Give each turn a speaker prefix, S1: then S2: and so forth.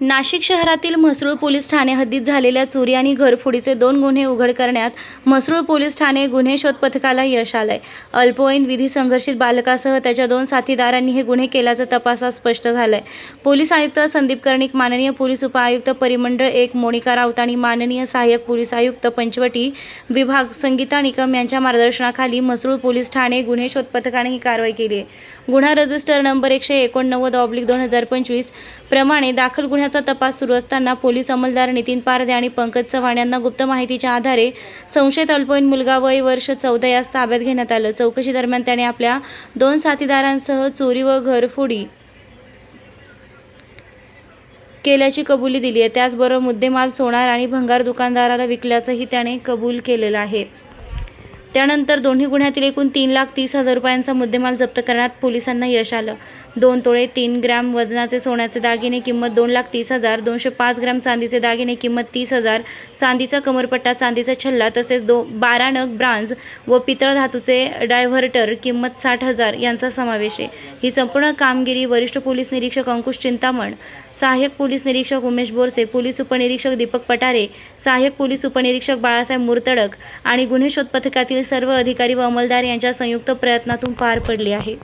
S1: नाशिक शहरातील म्हसरूळ पोलीस ठाणे हद्दीत झालेल्या चोरी आणि घरफोडीचे दोन गुन्हे उघड करण्यात म्हसरूळ पोलीस ठाणे गुन्हे शोध पथकाला यश आलंय. अल्पवयीन विधी संघर्षित बालकासह त्याच्या दोन साथीदारांनी हे गुन्हे केल्याचं तपासात स्पष्ट झालंय. पोलीस आयुक्त संदीप कर्णिक माननीय पोलीस उपआयुक्त परिमंडळ एक मोनिका राऊत आणि माननीय सहाय्यक पोलीस आयुक्त पंचवटी विभाग संगीता निकम यांच्या मार्गदर्शनाखाली म्हसरूळ पोलीस ठाणे गुन्हे शोध पथकाने ही कारवाई केली आहे. गुन्हा रजिस्टर नंबर एकशे एकोणनव्वद ऑब्लिक दोन हजार पंचवीस प्रमाणे दाखल गुन्ह्याचा तपास सुरू असताना पोलीस अंमलदार नितीन पारदे आणि पंकज चव्हाण यांना गुप्त माहितीच्या आधारे संशयित अल्पवयीन मुलगा वय वर्ष चौदा यास ताब्यात घेण्यात आलं. चौकशी दरम्यान त्याने आपल्या दोन साथीदारांसह चोरी व घरफोडी केल्याची कबुली दिली आहे. त्याचबरोबर मुद्देमाल सोनार आणि भंगार दुकानदाराला विकल्याचंही त्याने कबूल केलेलं आहे. त्यानंतर दोन्ही गुन्ह्यातील एकूण तीन लाख तीस हजार रुपयांचा मुद्देमाल जप्त करण्यात पोलिसांना यश आलं. दोन तोळे तीन ग्रॅम वजनाचे सोन्याचे दागिने किंमत दोन लाख तीस हजार दोनशे पाच ग्रॅम चांदीचे दागिने किंमत तीस हजार चांदीचा कमरपट्टा चांदीचा छल्ला तसेच दो बारा नग ब्रांज व पितळ धातूचे डायव्हर्टर किंमत साठ हजार यांचा समावेश आहे. ही संपूर्ण कामगिरी वरिष्ठ पोलीस निरीक्षक अंकुश चिंतामण सहाय्यक पोलीस निरीक्षक उमेश बोरसे पोलीस उपनिरीक्षक दीपक पटारे सहाय्यक पोलीस उपनिरीक्षक बाळासाहेब मुर्तडक आणि गुन्हे शोध पथकातील सर्व अधिकारी व अंमलदार यांच्या संयुक्त प्रयत्नातून पार पडली आहे.